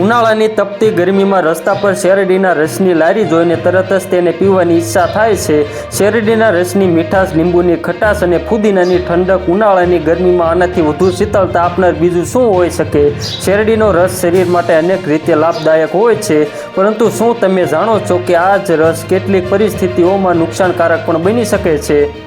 ઉનાળાની તપતી ગરમીમાં રસ્તા પર શેરડીના રસની લારી જોઈને તરત જ તેને પીવાની ઈચ્છા થાય છે. શેરડીના રસની મીઠાશ, લીંબુની ખટાશ અને ફુદીનાની ઠંડક ઉનાળાની ગરમીમાં આનાથી વધુ શીતળતા આપનાર બીજું શું હોઈ શકે? શેરડીનો રસ શરીર માટે અનેક રીતે લાભદાયક હોય છે. પરંતુ શું તમે જાણો છો કે આ જ રસ કેટલીક પરિસ્થિતિઓમાં નુકસાનકારક પણ બની શકે છે?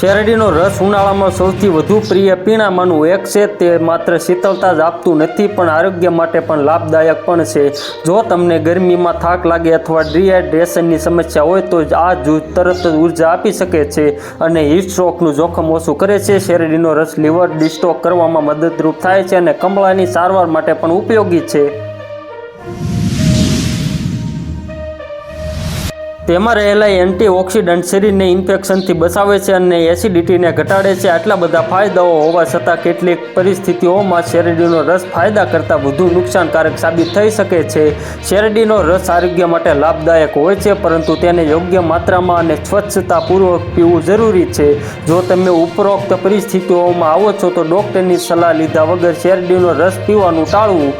શેરડીનો રસ ઉનાળામાં સૌથી વધુ પ્રિય પીણામાંનું એક છે. તે માત્ર શીતળતા જ આપતું નથી, પણ આરોગ્ય માટે પણ લાભદાયક પણ છે. જો તમને ગરમીમાં થાક લાગે અથવા ડિહાઇડ્રેશનની સમસ્યા હોય, તો આ જૂથ તરત જ ઊર્જા આપી શકે છે અને હીટ સ્ટ્રોકનું જોખમ ઓછું કરે છે. શેરડીનો રસ લીવર ડિસ્ટોક કરવામાં મદદરૂપ થાય છે અને કમળાની સારવાર માટે પણ ઉપયોગી છે. તેમાં રહેલા એન્ટીઓક્સિડન્ટ શરીરને ઇન્ફેક્શનથી બચાવે છે અને એસિડિટીને ઘટાડે છે. આટલા બધા ફાયદાઓ હોવા છતાં કેટલીક પરિસ્થિતિઓમાં શેરડીનો રસ ફાયદા કરતાં વધુ નુકસાનકારક સાબિત થઈ શકે છે. શેરડીનો રસ આરોગ્ય માટે લાભદાયક હોય છે, પરંતુ તેને યોગ્ય માત્રામાં અને સ્વચ્છતાપૂર્વક પીવું જરૂરી છે. જો તમે ઉપરોક્ત પરિસ્થિતિઓમાં આવો છો તો ડૉક્ટરની સલાહ લીધા વગર શેરડીનો રસ પીવાનું ટાળવું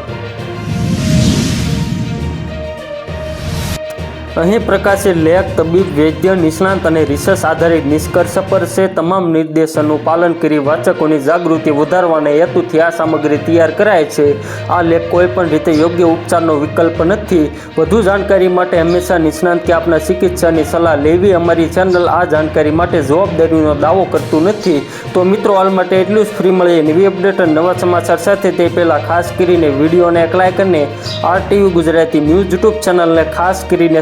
અહીં પ્રકાશિત લેખ, તબીબ, વૈદ્ય, નિષ્ણાંત અને રિસર્ચ આધારિત નિષ્કર્ષ પર છે. તમામ નિર્દેશનનું પાલન કરી વાચકોની જાગૃતિ વધારવાના હેતુથી આ સામગ્રી તૈયાર કરાય છે. આ લેખ કોઈ પણ રીતે યોગ્ય ઉપચારનો વિકલ્પ નથી. વધુ જાણકારી માટે હંમેશા નિષ્ણાંત કે આપના ચિકિત્સાની સલાહ લેવી અમારી ચેનલ આ જાણકારી માટે જવાબદારીનો દાવો કરતું નથી. તો મિત્રો, હાલ માટે એટલું જ. ફ્રી મળીએ નવી અપડેટ અને નવા સમાચાર સાથે. તે પહેલાં ખાસ કરીને વિડીયોને એક લાઇક અને R TV Gujarati news YouTube ચેનલને ખાસ કરીને